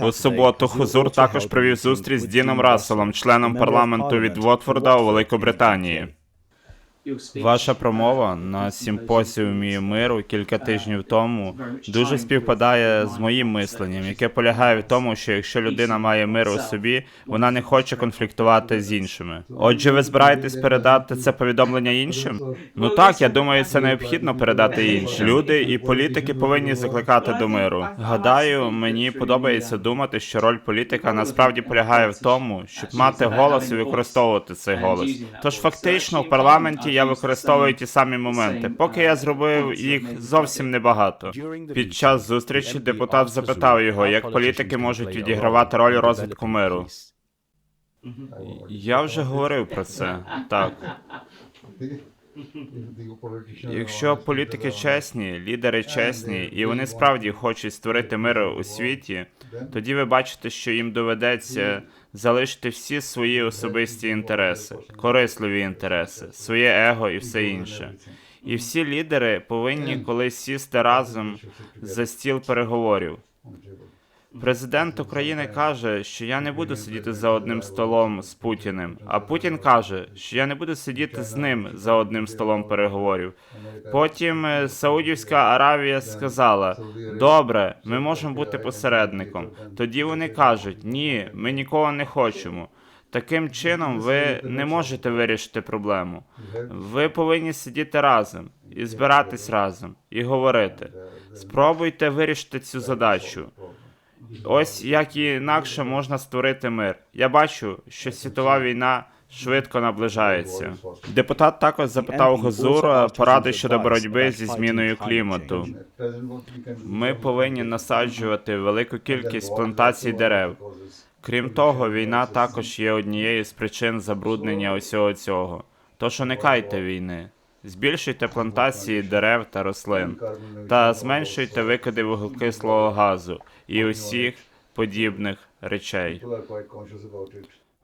У суботу Хузур також провів зустріч з Діном Расселом, членом парламенту від Вотфорда у Великобританії. Ваша промова на симпозіумі миру кілька тижнів тому дуже співпадає з моїм мисленням, яке полягає в тому, що якщо людина має мир у собі, вона не хоче конфліктувати з іншими. Отже, ви збираєтесь передати це повідомлення іншим? Ну так, я думаю, це необхідно передати іншим. Люди і політики повинні закликати до миру. Гадаю, мені подобається думати, що роль політика насправді полягає в тому, щоб мати голос і використовувати цей голос. Тож фактично в парламенті я використовую ті самі моменти. Поки я зробив їх зовсім небагато. Під час зустрічі депутат запитав його, як політики можуть відігравати роль розвитку миру. Я вже говорив про це. Так, якщо політики чесні, лідери чесні, і вони справді хочуть створити мир у світі, тоді ви бачите, що їм доведеться залишити всі свої особисті інтереси, корисливі інтереси, своє его і все інше. І всі лідери повинні колись сісти разом за стіл переговорів. Президент України каже, що я не буду сидіти за одним столом з Путіним. А Путін каже, що я не буду сидіти з ним за одним столом переговорів. Потім е, Саудівська Аравія сказала: добре, ми можемо бути посередником. Тоді вони кажуть: ні, ми нікого не хочемо. Таким чином, ви не можете вирішити проблему. Ви повинні сидіти разом і збиратись разом і говорити. Спробуйте вирішити цю задачу. Ось як і інакше можна створити мир. Я бачу, що світова війна швидко наближається. Депутат також запитав Гозура поради щодо боротьби зі зміною клімату. Ми повинні насаджувати велику кількість плантацій дерев. Крім того, війна також є однією з причин забруднення усього цього. Тож уникайте війни. Збільшуйте плантації дерев та рослин та зменшуйте викиди вуглекислого газу і усіх подібних речей.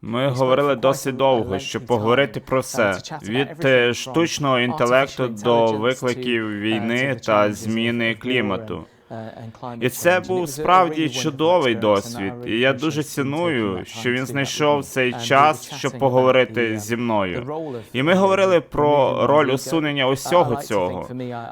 Ми говорили досить довго, щоб поговорити про все від е, штучного інтелекту до викликів війни та зміни клімату. І це був справді чудовий досвід, і я дуже ціную, що він знайшов цей час, щоб поговорити зі мною. І ми говорили про роль усунення усього цього.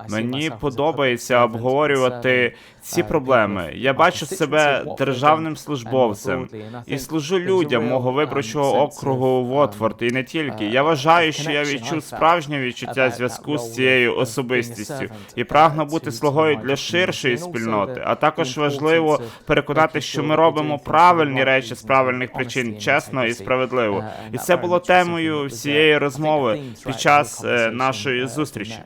Мені подобається обговорювати ці проблеми. Я бачу себе державним службовцем і служу людям мого виборчого округу Вотфорд, і не тільки. Я вважаю, що я відчув справжнє відчуття зв'язку з цією особистістю і прагну бути слугою для ширшої спільноти. А також важливо переконати, що ми робимо правильні речі з правильних причин, чесно і справедливо. І це було темою всієї розмови під час е, нашої зустрічі.